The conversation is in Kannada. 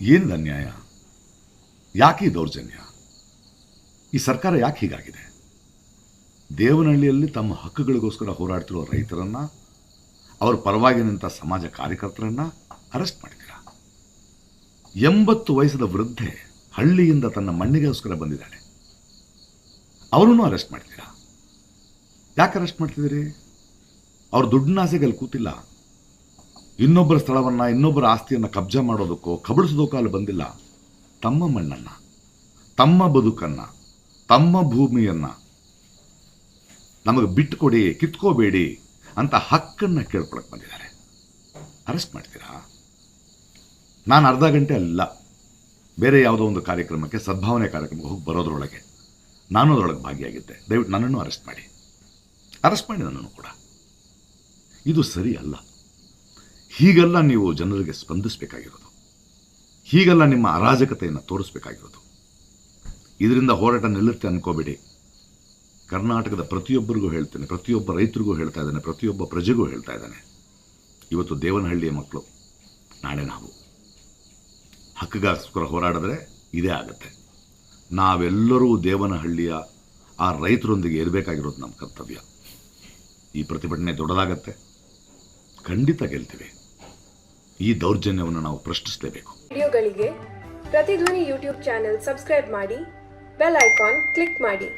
ಏನಿದೆ ಅನ್ಯಾಯ ಯಾಕೆ ದೌರ್ಜನ್ಯ? ಈ ಸರ್ಕಾರ ಯಾಕೆ ಹೀಗಾಗಿದೆ? ದೇವನಹಳ್ಳಿಯಲ್ಲಿ ತಮ್ಮ ಹಕ್ಕುಗಳಿಗೋಸ್ಕರ ಹೋರಾಡ್ತಿರೋ ರೈತರನ್ನ, ಅವರ ಪರವಾಗಿ ನಿಂತ ಸಮಾಜ ಕಾರ್ಯಕರ್ತರನ್ನ ಅರೆಸ್ಟ್ ಮಾಡಿದ್ದೀರಾ? ಎಂಬತ್ತು ವಯಸ್ಸದ ವೃದ್ಧೆ ಹಳ್ಳಿಯಿಂದ ತನ್ನ ಮಣ್ಣಿಗೋಸ್ಕರ ಬಂದಿದ್ದಾಳೆ ಅವರನ್ನು ಅರೆಸ್ಟ್ ಮಾಡ್ತೀರಾ? ಯಾಕೆ ಅರೆಸ್ಟ್ ಮಾಡ್ತಿದ್ದೀರಿ? ಅವ್ರ ದುಡ್ಡಿನ ಆಸೆಗೆ ಅಲ್ಲಿ ಕೂತಿಲ್ಲ. ಇನ್ನೊಬ್ಬರ ಸ್ಥಳವನ್ನ, ಇನ್ನೊಬ್ಬರ ಆಸ್ತಿಯನ್ನ ಕಬ್ಜಾ ಮಾಡೋದಕ್ಕೋ, ಕಬಳಿಸೋದಕ್ಕೋ ಅಲ್ಲಿ ಬಂದಿಲ್ಲ. ತಮ್ಮ ಮಣ್ಣನ್ನ, ತಮ್ಮ ಬದುಕನ್ನ, ತಮ್ಮ ಭೂಮಿಯನ್ನ. ನಮಗೆ ಬಿಟ್ಟುಕೊಡಿ ಕಿತ್ಕೋಬೇಡಿ ಅಂತ ಹಕ್ಕನ್ನ ಕೇಳ್ಕೊಳಕ್ಕೆ ಬಂದಿದ್ದಾರೆ. ಅರೆಸ್ಟ್ ಮಾಡ್ತೀರಾ? ನಾನು ಅರ್ಧ ಗಂಟೆ ಅಲ್ಲ. ಬೇರೆ ಯಾವುದೋ ಒಂದು ಕಾರ್ಯಕ್ರಮಕ್ಕೆ, ಸದ್ಭಾವನೆ ಕಾರ್ಯಕ್ರಮಕ್ಕೆ ಹೋಗಿ ಬರೋದ್ರೊಳಗೆ ನಾನು ಅದರೊಳಗೆ ಭಾಗಿಯಾಗಿದ್ದೆ. ದಯವಿಟ್ಟು ನನ್ನನ್ನು ಅರೆಸ್ಟ್ ಮಾಡಿ. ಅರೆಸ್ಟ್ ಮಾಡಿ ನನ್ನನ್ನು ಕೂಡ. ಇದು ಸರಿ ಅಲ್ಲ ಹೀಗೆಲ್ಲ ನೀವು ಜನರಿಗೆ ಸ್ಪಂದಿಸಬೇಕಾಗಿರೋದು. ಹೀಗೆಲ್ಲ ನಿಮ್ಮ ಅರಾಜಕತೆಯನ್ನು ತೋರಿಸ್ಬೇಕಾಗಿರೋದು. ಇದರಿಂದ ಹೋರಾಟ ನಿಲ್ಲುತ್ತೆ ಅನ್ಕೋಬೇಡಿ. ಕರ್ನಾಟಕದ ಪ್ರತಿಯೊಬ್ಬರಿಗೂ ಹೇಳ್ತೇನೆ, ಪ್ರತಿಯೊಬ್ಬ ರೈತರಿಗೂ ಹೇಳ್ತಾ ಇದ್ದಾನೆ, ಪ್ರತಿಯೊಬ್ಬ ಪ್ರಜೆಗೂ ಹೇಳ್ತಾ ಇದ್ದಾನೆ. ಇವತ್ತು ದೇವನಹಳ್ಳಿಯ ಮಕ್ಕಳು, ನಾಳೆ ನಾವು. ಹಕ್ಕುಗಾಸ್ಕರ ಹೋರಾಡಿದ್ರೆ ಇದೇ ಆಗುತ್ತೆ. ನಾವೆಲ್ಲರೂ ದೇವನಹಳ್ಳಿಯ ಆ ರೈತರೊಂದಿಗೆ ಇರಬೇಕಾಗಿರೋದು ನಮ್ಮ ಕರ್ತವ್ಯ. ಈ ಪ್ರತಿಭಟನೆ ದೊಡ್ಡದಾಗತ್ತೆ. ಖಂಡಿತ ಗೆಲ್ತೀವಿ. ಈ ದೌರ್ಜನ್ಯವನ್ನು ನಾವು ಪ್ರಶ್ನಿಸಲೇಬೇಕು. ವಿಡಿಯೋಗಳಿಗೆ ಪ್ರತಿಧ್ವನಿ ಯೂಟ್ಯೂಬ್ ಚಾನೆಲ್ ಸಬ್ಸ್ಕ್ರೈಬ್ ಮಾಡಿ ಬೆಲ್ ಐಕಾನ್ ಕ್ಲಿಕ್ ಮಾಡಿ.